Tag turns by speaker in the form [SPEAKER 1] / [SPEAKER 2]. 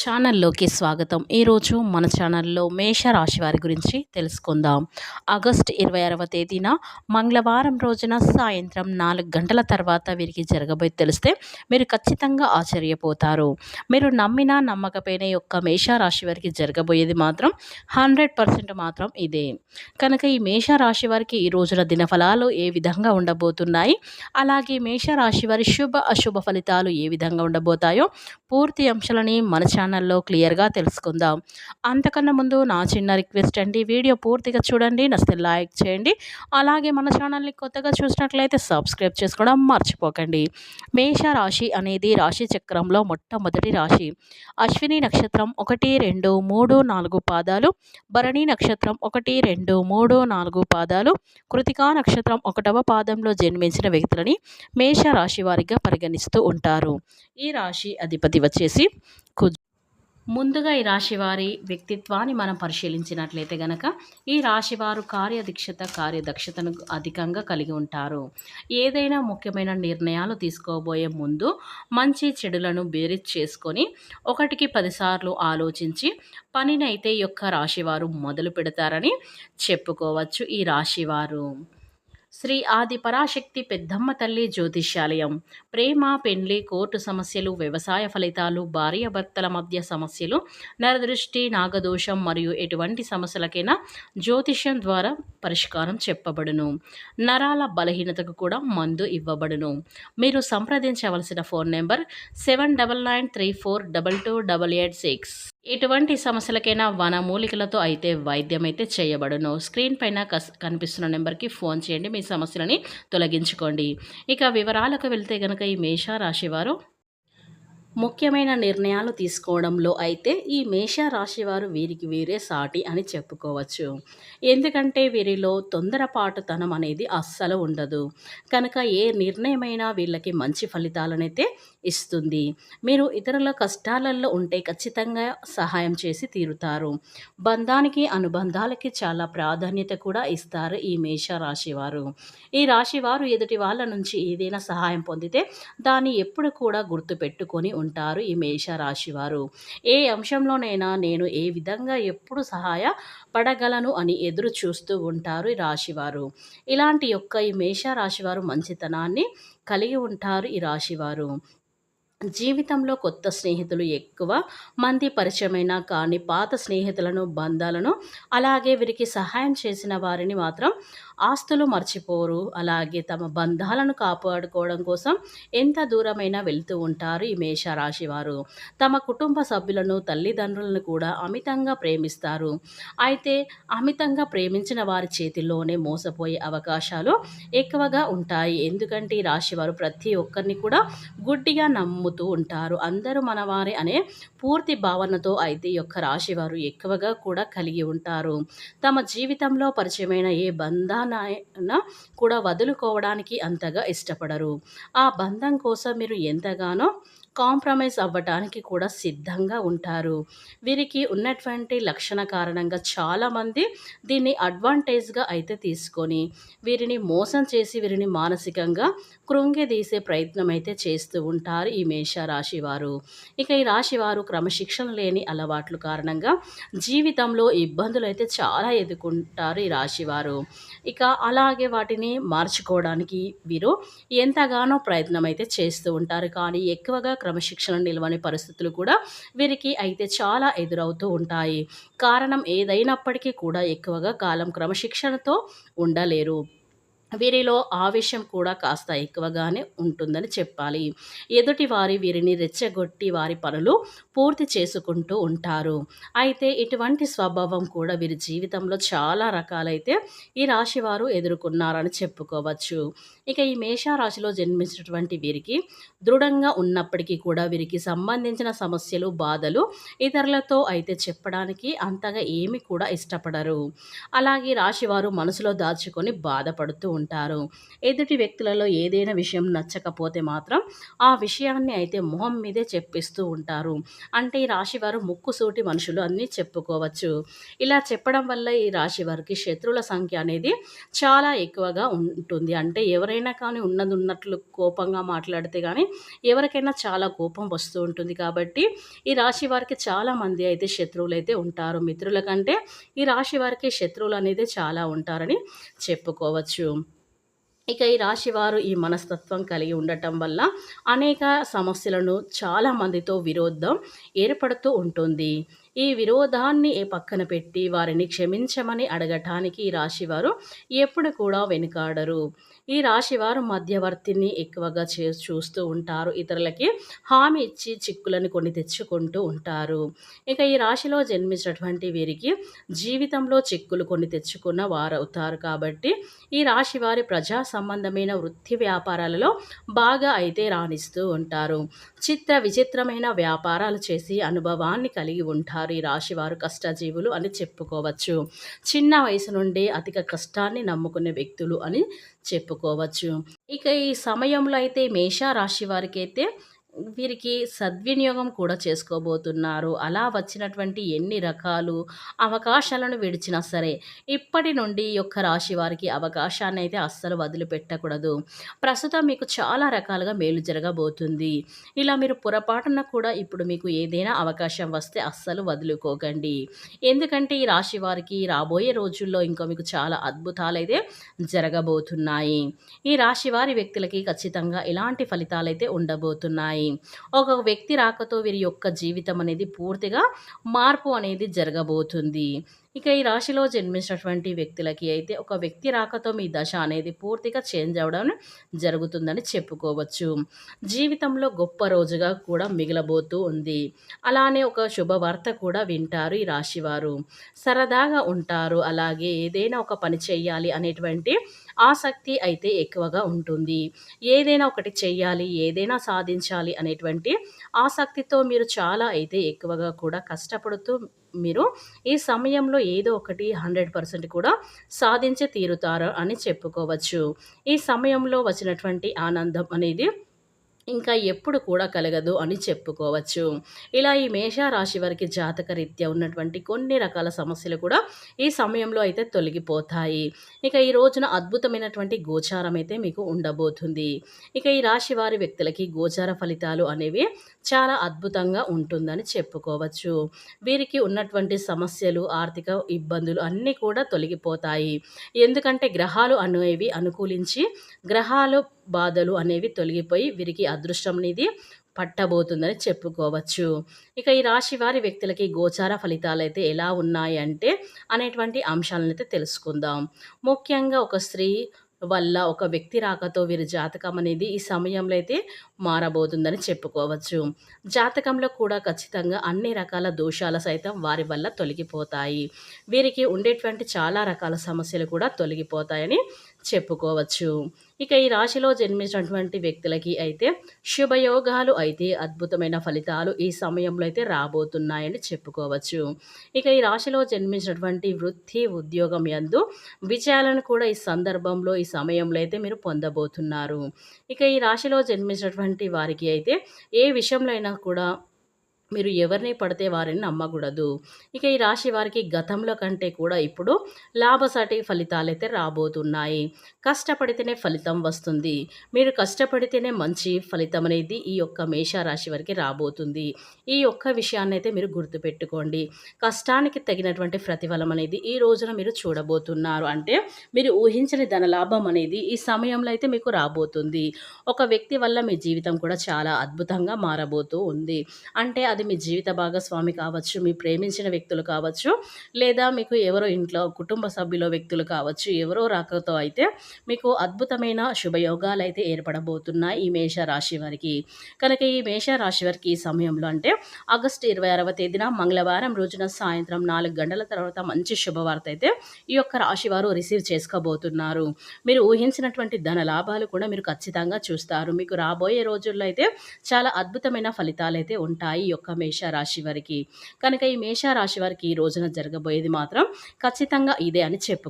[SPEAKER 1] ఛానల్లోకి స్వాగతం. ఈరోజు మన ఛానల్లో మేష రాశి వారి గురించి తెలుసుకుందాం. ఆగస్ట్ ఇరవై ఆరవ తేదీన మంగళవారం రోజున సాయంత్రం నాలుగు గంటల తర్వాత వీరికి జరగబోయి తెలిస్తే మీరు ఖచ్చితంగా ఆశ్చర్యపోతారు. మీరు నమ్మినా నమ్మకపోయిన యొక్క మేష రాశి వారికి జరగబోయేది మాత్రం హండ్రెడ్ పర్సెంట్ మాత్రం ఇదే. కనుక ఈ మేష రాశి వారికి ఈ రోజున దినఫలాలు ఏ విధంగా ఉండబోతున్నాయి? అలాగే మేష రాశి వారి శుభ అశుభ ఫలితాలు ఏ విధంగా ఉండబోతాయో పూర్తి అంశాలని మన ఛానల్లో క్లియర్గా తెలుసుకుందాం. అంతకన్నా ముందు నా చిన్న రిక్వెస్ట్ అండి వీడియో పూర్తిగా చూడండి నచ్చితే లైక్ చేయండి అలాగే మన ఛానల్ని కొత్తగా చూసినట్లయితే సబ్స్క్రైబ్ చేసుకోవడం మర్చిపోకండి. మేష రాశి అనేది రాశి చక్రంలో మొట్టమొదటి రాశి. అశ్విని నక్షత్రం ఒకటి రెండు మూడు నాలుగు పాదాలు భరణి నక్షత్రం ఒకటి రెండు మూడు నాలుగు పాదాలు కృతికా నక్షత్రం ఒకటవ పాదంలో జన్మించిన వ్యక్తులని మేష రాశి వారిగా పరిగణిస్తూ ఉంటారు. ఈ రాశి అధిపతి వచ్చేసి కుజ ముందుగా ఈ రాశి వారి వ్యక్తిత్వాన్ని మనం పరిశీలించినట్లయితే గనక ఈ రాశి వారు కార్యదీక్షత కార్యదక్షతను అధికంగా కలిగి ఉంటారు. ఏదైనా ముఖ్యమైన నిర్ణయాలు తీసుకోబోయే ముందు మంచి చెడులను బేరీజ్ చేసుకొని ఒకటికి పదిసార్లు ఆలోచించి పనినైతే యొక్క రాశివారు మొదలు పెడతారని చెప్పుకోవచ్చు ఈ రాశివారు. శ్రీ ఆది పరాశక్తి పెద్దమ్మ తల్లి జ్యోతిష్యాలయం. ప్రేమ పెండ్లి కోర్టు సమస్యలు వ్యవసాయ ఫలితాలు భార్యాభర్తల మధ్య సమస్యలు నరదృష్టి నాగదోషం మరియు ఎటువంటి సమస్యలకైనా జ్యోతిష్యం ద్వారా పరిష్కారం చెప్పబడును. నరాల బలహీనతకు కూడా మందు ఇవ్వబడును. మీరు సంప్రదించవలసిన phone number seven double nine three four double two double eight six. ఎటువంటి సమస్యలకైనా వనమూలికలతో అయితే వైద్యం అయితే చేయబడును. స్క్రీన్ పైన కస్ కనిపిస్తున్న నెంబర్కి ఫోన్ చేయండి మీ సమస్యలని తొలగించుకోండి. ఇక వివరాలకు వెళ్తే కనుక ఈ మేష రాశివారు ముఖ్యమైన నిర్ణయాలు తీసుకోవడంలో అయితే ఈ మేషరాశి వారు వీరికి వీరే సాటి అని చెప్పుకోవచ్చు. ఎందుకంటే వీరిలో తొందరపాటుతనం అనేది అస్సలు ఉండదు. కనుక ఏ నిర్ణయమైనా వీళ్ళకి మంచి ఫలితాలనైతే ఇస్తుంది. మీరు ఇతరుల కష్టాలలో ఉంటే ఖచ్చితంగా సహాయం చేసి తీరుతారు. బంధానికి అనుబంధాలకి చాలా ప్రాధాన్యత కూడా ఇస్తారు ఈ మేష రాశి వారు. ఈ రాశి వారు ఎదుటి వాళ్ళ నుంచి ఏదైనా సహాయం పొందితే దాన్ని ఎప్పుడు కూడా గుర్తుపెట్టుకొని ఉంటారు ఈ మేష రాశి వారు. ఏ అంశంలోనైనా నేను ఏ విధంగా ఎప్పుడు సహాయ పడగలను అని ఎదురు చూస్తూ ఉంటారు ఈ రాశివారు ఇలాంటి యొక్క ఈ మేషరాశివారు మంచితనాన్ని కలిగి ఉంటారు ఈ రాశివారు జీవితంలో కొత్త స్నేహితులు ఎక్కువ మంది పరిచయమైన కానీ పాత స్నేహితులను బంధాలను అలాగే వీరికి సహాయం చేసిన వారిని మాత్రం ఆస్తులు మర్చిపోరు. అలాగే తమ బంధాలను కాపాడుకోవడం కోసం ఎంత దూరమైనా వెళ్తూ ఉంటారు ఈ మేషరాశి వారు. తమ కుటుంబ సభ్యులను తల్లిదండ్రులను కూడా అమితంగా ప్రేమిస్తారు. అయితే అమితంగా ప్రేమించిన వారి చేతిలోనే మోసపోయే అవకాశాలు ఎక్కువగా ఉంటాయి. ఎందుకంటే ఈ రాశి వారు ప్రతి ఒక్కరిని కూడా గుడ్డిగా నమ్ముతూ ఉంటారు. అందరూ మనవారే అనే పూర్తి భావనతో అయితే యొక్క రాశి వారు ఎక్కువగా కూడా కలిగి ఉంటారు. తమ జీవితంలో పరిచయమైన ఏ బంధాన కూడా వదులుకోవడానికి అంతగా ఇష్టపడరు. ఆ బంధం కోసం మీరు ఎంతగానో కాంప్రమైజ్ అవ్వటానికి కూడా సిద్ధంగా ఉంటారు. వీరికి ఉన్నటువంటి లక్షణ కారణంగా చాలామంది దీన్ని అడ్వాంటేజ్గా అయితే తీసుకొని వీరిని మోసం చేసి వీరిని మానసికంగా కృంగిదీసే ప్రయత్నం అయితే చేస్తూ ఉంటారు ఈ మేష రాశివారు ఇక ఈ రాశి వారు క్రమశిక్షణ లేని అలవాట్లు కారణంగా జీవితంలో ఇబ్బందులు అయితే చాలా ఎదుర్కొంటారు ఈ రాశివారు ఇక అలాగే వాటిని మార్చుకోవడానికి వీరు ఎంతగానో ప్రయత్నం అయితే చేస్తూ ఉంటారు. కానీ ఎక్కువగా క్రమశిక్షణ నిలవని పరిస్థితులు కూడా వీరికి అయితే చాలా ఎదురవుతూ ఉంటాయి. కారణం ఏదైనప్పటికీ కూడా ఎక్కువగా కాలం క్రమశిక్షణతో ఉండలేరు. వీరిలో ఆవేశం కూడా కాస్త ఎక్కువగానే ఉంటుందని చెప్పాలి. ఎదుటి వారి వీరిని రెచ్చగొట్టి వారి పనులు పూర్తి చేసుకుంటూ ఉంటారు. అయితే ఇటువంటి స్వభావం కూడా వీరి జీవితంలో చాలా రకాలైతే ఈ రాశి వారు ఎదుర్కొన్నారని చెప్పుకోవచ్చు. ఇక ఈ మేషారాశిలో జన్మించినటువంటి వీరికి దృఢంగా ఉన్నప్పటికీ కూడా వీరికి సంబంధించిన సమస్యలు బాధలు ఇతరులతో అయితే చెప్పడానికి అంతగా ఏమి కూడా ఇష్టపడరు. అలాగే రాశివారు మనసులో దాచుకొని బాధపడుతూ ఉంటారు. ఎదుటి వ్యక్తులలో ఏదైనా విషయం నచ్చకపోతే మాత్రం ఆ విషయాన్ని అయితే మొహం మీదే చెప్పిస్తూ ఉంటారు. అంటే ఈ రాశి వారు ముక్కుసూటి మనుషులు అన్నీ చెప్పుకోవచ్చు. ఇలా చెప్పడం వల్ల ఈ రాశి వారికి శత్రువుల సంఖ్య అనేది చాలా ఎక్కువగా ఉంటుంది. అంటే ఎవరైనా కానీ ఉన్నది ఉన్నట్లు కోపంగా మాట్లాడితే కానీ ఎవరికైనా చాలా కోపం వస్తూ ఉంటుంది కాబట్టి ఈ రాశి వారికి చాలామంది అయితే శత్రువులు అయితే ఉంటారు. మిత్రుల కంటే ఈ రాశి వారికి శత్రువులు అనేది చాలా ఉంటారని చెప్పుకోవచ్చు. ఇక ఈ రాశివారు ఈ మనస్తత్వం కలిగి ఉండటం వల్ల అనేక సమస్యలను చాలామందితో విరోధం ఏర్పడుతూ ఉంటుంది. ఈ విరోధాన్ని పక్కన పెట్టి వారిని క్షమించమని అడగటానికి ఈ రాశివారు ఎప్పుడు కూడా వెనుకాడరు. ఈ రాశివారు మధ్యవర్తిని ఎక్కువగా చే చూస్తూ ఉంటారు. ఇతరులకి హామీ ఇచ్చి చిక్కులను కొన్ని తెచ్చుకుంటూ ఉంటారు. ఇక ఈ రాశిలో జన్మించినటువంటి వీరికి జీవితంలో చిక్కులు కొన్ని తెచ్చుకున్న వారవుతారు కాబట్టి ఈ రాశి వారి ప్రజా సంబంధమైన వృత్తి వ్యాపారాలలో బాగా అయితే రాణిస్తూ ఉంటారు. చిత్ర విచిత్రమైన వ్యాపారాలు చేసి అనుభవాన్ని కలిగి ఉంటారు. వారు ఈ రాశివారు కష్టజీవులు అని చెప్పుకోవచ్చు. చిన్న వయసు నుండి అధిక కష్టాన్ని నమ్ముకునే వ్యక్తులు అని చెప్పుకోవచ్చు. ఇక ఈ సమయంలో అయితే మేష రాశి వారికి అయితే వీరికి సద్వినియోగం కూడా చేసుకోబోతున్నారు. అలా వచ్చినటువంటి ఎన్ని రకాలు అవకాశాలను విడిచినా సరే ఇప్పటి నుండి యొక్క రాశి వారికి అవకాశాన్ని అయితే అస్సలు వదిలిపెట్టకూడదు. ప్రస్తుతం మీకు చాలా రకాలుగా మేలు జరగబోతుంది. ఇలా మీరు పొరపాటున కూడా ఇప్పుడు మీకు ఏదైనా అవకాశం వస్తే అస్సలు వదులుకోకండి. ఎందుకంటే ఈ రాశి వారికి రాబోయే రోజుల్లో ఇంకా మీకు చాలా అద్భుతాలు అయితే జరగబోతున్నాయి. ఈ రాశి వారి వ్యక్తులకి ఖచ్చితంగా ఇలాంటి ఫలితాలు అయితే ఉండబోతున్నాయి ఒక వ్యక్తి రాకతో వీరి యొక్క జీవితం అనేది పూర్తిగా మార్పు అనేది జరగబోతుంది. ఇక ఈ రాశిలో జన్మించినటువంటి వ్యక్తులకి అయితే ఒక వ్యక్తి రాకతో మీ దశ అనేది పూర్తిగా చేంజ్ అవ్వడం జరుగుతుందని చెప్పుకోవచ్చు. జీవితంలో గొప్ప రోజుగా కూడా మిగిలబోతూ ఉంది. అలానే ఒక శుభవార్త కూడా వింటారు ఈ రాశివారు. సరదాగా ఉంటారు. అలాగే ఏదైనా ఒక పని చేయాలి అనేటువంటి ఆసక్తి అయితే ఎక్కువగా ఉంటుంది. ఏదైనా ఒకటి చేయాలి ఏదైనా సాధించాలి అనేటువంటి ఆసక్తితో మీరు చాలా అయితే ఎక్కువగా కూడా కష్టపడుతూ మీరు ఈ సమయంలో ఏదో ఒకటి హండ్రెడ్ పర్సెంట్ కూడా సాధించి తీరుతారు అని చెప్పుకోవచ్చు. ఈ సమయంలో వచ్చినటువంటి ఆనందం అనేది ఇంకా ఎప్పుడు కూడా కలగదు అని చెప్పుకోవచ్చు. ఇలా ఈ మేషరాశి వారికి జాతక రీత్యా ఉన్నటువంటి కొన్ని రకాల సమస్యలు కూడా ఈ సమయంలో అయితే తొలగిపోతాయి. ఇక ఈ రోజున అద్భుతమైనటువంటి గోచారం అయితే మీకు ఉండబోతుంది. ఇక ఈ రాశి వారి వ్యక్తులకి గోచార ఫలితాలు అనేవి చాలా అద్భుతంగా ఉంటుందని చెప్పుకోవచ్చు. వీరికి ఉన్నటువంటి సమస్యలు ఆర్థిక ఇబ్బందులు అన్నీ కూడా తొలగిపోతాయి. ఎందుకంటే గ్రహాలు అనేవి అనుకూలించి గ్రహాలు బాధలు అనేవి తొలగిపోయి వీరికి అదృష్టం అనేది పట్టబోతుందని చెప్పుకోవచ్చు. ఇక ఈ రాశి వారి వ్యక్తులకి గోచార ఫలితాలు అయితే ఎలా ఉన్నాయి అంటే అనేటువంటి అంశాలను అయితే తెలుసుకుందాం. ముఖ్యంగా ఒక స్త్రీ వల్ల ఒక వ్యక్తి రాకతో వీరి జాతకం అనేది ఈ సమయంలో అయితే మారబోతుందని చెప్పుకోవచ్చు. జాతకంలో కూడా ఖచ్చితంగా అన్ని రకాల దోషాల సైతం వారి వల్ల తొలగిపోతాయి. వీరికి ఉండేటువంటి చాలా రకాల సమస్యలు కూడా తొలగిపోతాయని చెప్పుకోవచ్చు. ఇక ఈ రాశిలో జన్మించినటువంటి వ్యక్తులకి అయితే శుభయోగాలు అయితే అద్భుతమైన ఫలితాలు ఈ సమయంలో అయితే రాబోతున్నాయని చెప్పుకోవచ్చు. ఇక ఈ రాశిలో జన్మించినటువంటి వృత్తి ఉద్యోగం యందు విజయాలను కూడా ఈ సందర్భంలో ఈ సమయంలో అయితే మీరు పొందబోతున్నారు. ఇక ఈ రాశిలో జన్మించినటువంటి వారికి అయితే ఏ విషయంలో అయినా కూడా మీరు ఎవరిని పడితే వారిని నమ్మకూడదు. ఇక ఈ రాశి వారికి గతంలో కంటే కూడా ఇప్పుడు లాభసాటి ఫలితాలు అయితే రాబోతున్నాయి. కష్టపడితేనే ఫలితం వస్తుంది. మీరు కష్టపడితేనే మంచి ఫలితం అనేది ఈ యొక్క మేషరాశి వారికి రాబోతుంది. ఈ యొక్క విషయాన్ని అయితే మీరు గుర్తుపెట్టుకోండి. కష్టానికి తగినటువంటి ప్రతిఫలం అనేది ఈ రోజున మీరు చూడబోతున్నారు. అంటే మీరు ఊహించని ధన లాభం అనేది ఈ సమయంలో అయితే మీకు రాబోతుంది. ఒక వ్యక్తి వల్ల మీ జీవితం కూడా చాలా అద్భుతంగా మారబోతూ ఉంది. అంటే అది మీ జీవిత భాగస్వామి కావచ్చు మీ ప్రేమించిన వ్యక్తులు కావచ్చు లేదా మీకు ఎవరో ఇంట్లో కుటుంబ సభ్యుల వ్యక్తులు కావచ్చు ఎవరో రాకతో అయితే మీకు అద్భుతమైన శుభయోగాలు అయితే ఏర్పడబోతున్నాయి ఈ మేష రాశి వారికి. కనుక ఈ మేష రాశి వారికి ఈ సమయంలో అంటే ఆగస్టు ఇరవై ఆరవ తేదీన మంగళవారం రోజున సాయంత్రం నాలుగు గంటల తర్వాత మంచి శుభవార్త అయితే ఈ యొక్క రాశి వారు రిసీవ్ చేసుకోబోతున్నారు. మీరు ఊహించినటువంటి ధన లాభాలు కూడా మీరు ఖచ్చితంగా చూస్తారు. మీకు రాబోయే రోజుల్లో అయితే చాలా అద్భుతమైన ఫలితాలు అయితే ఉంటాయి. ఈ యొక్క యొక్క మేషరాశి వారికి. కనుక ఈ మేషరాశి వారికి ఈ రోజున జరగబోయేది మాత్రం ఖచ్చితంగా ఇదే అని చెప్పు